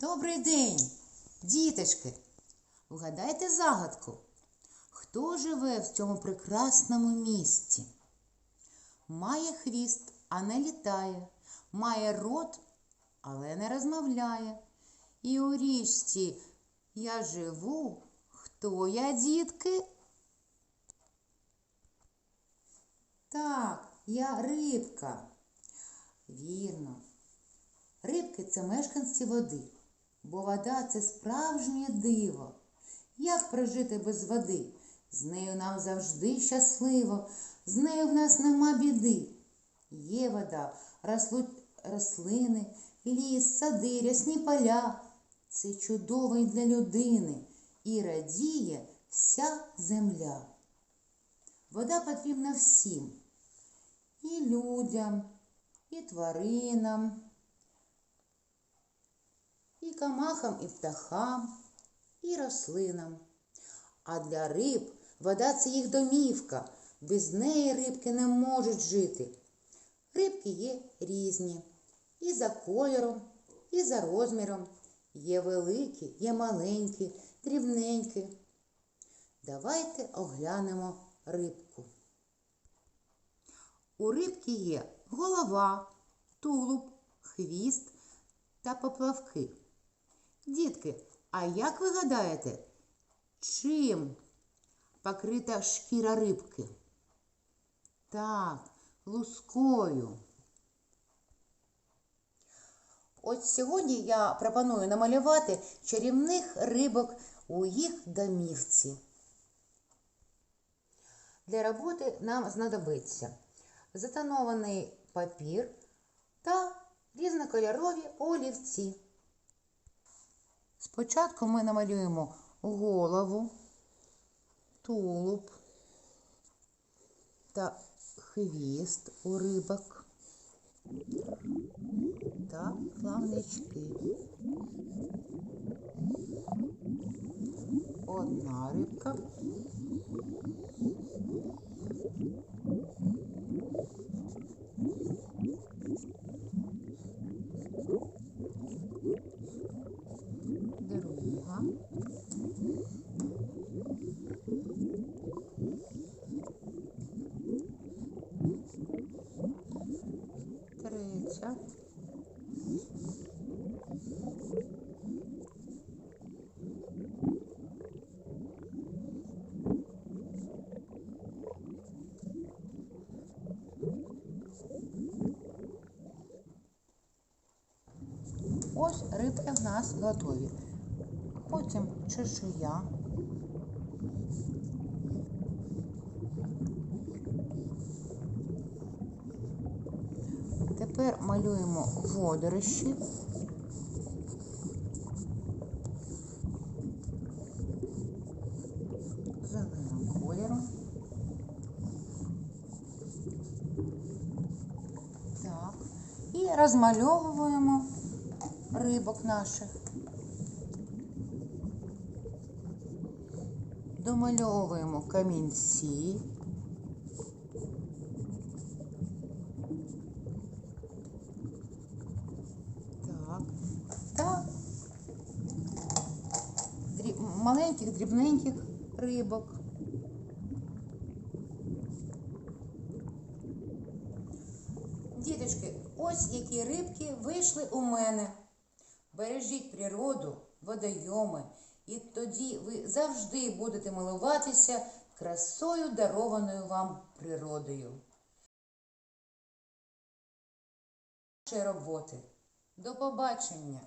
Добрий день, діточки. Вгадайте загадку. Хто живе в цьому прекрасному місті? Має хвіст, а не літає, має рот, але не розмовляє. І у річці я живу. Хто я, дітки? Так, я рибка. Вірно. Рибки це мешканці води, бо вода це справжнє диво. Як прожити без води? З нею нам завжди щасливо, з нею в нас нема біди. Є вода, рослуть рослини, ліс, сади, рясні поля. Це чудово й для людини і радіє вся земля. Вода потрібна всім і людям, і тваринам, і камахам, і птахам, і рослинам. А для риб вода це їх домівка. Без неї рибки не можуть жити. Рибки є різні. І за кольором, і за розміром. Є великі, є маленькі, дрібненькі. Давайте оглянемо рибку. У рибки є голова, тулуб, хвіст та поплавки. Дітки, а як ви гадаєте, чим покрита шкіра рибки? Так, лускою. От сьогодні я пропоную намалювати чарівних рибок у їх домівці. Для роботи нам знадобиться затонований папір та різнокольорові олівці. Спочатку ми намалюємо голову, тулуб та хвіст у рибок та плавнички. Одна рибка. Третя. Ось рибки в нас готові. Потім чешуя. Тепер малюємо водорощі. Зеленим кольором. І розмальовуємо рибок наших. Домальовуємо камінці. Так. Та дріб... маленьких, дрібненьких рибок. Діточки, ось які рибки вийшли у мене. Бережіть природу, водойоми, і тоді ви завжди будете милуватися красою, дарованою вам природою. Роботи. До побачення!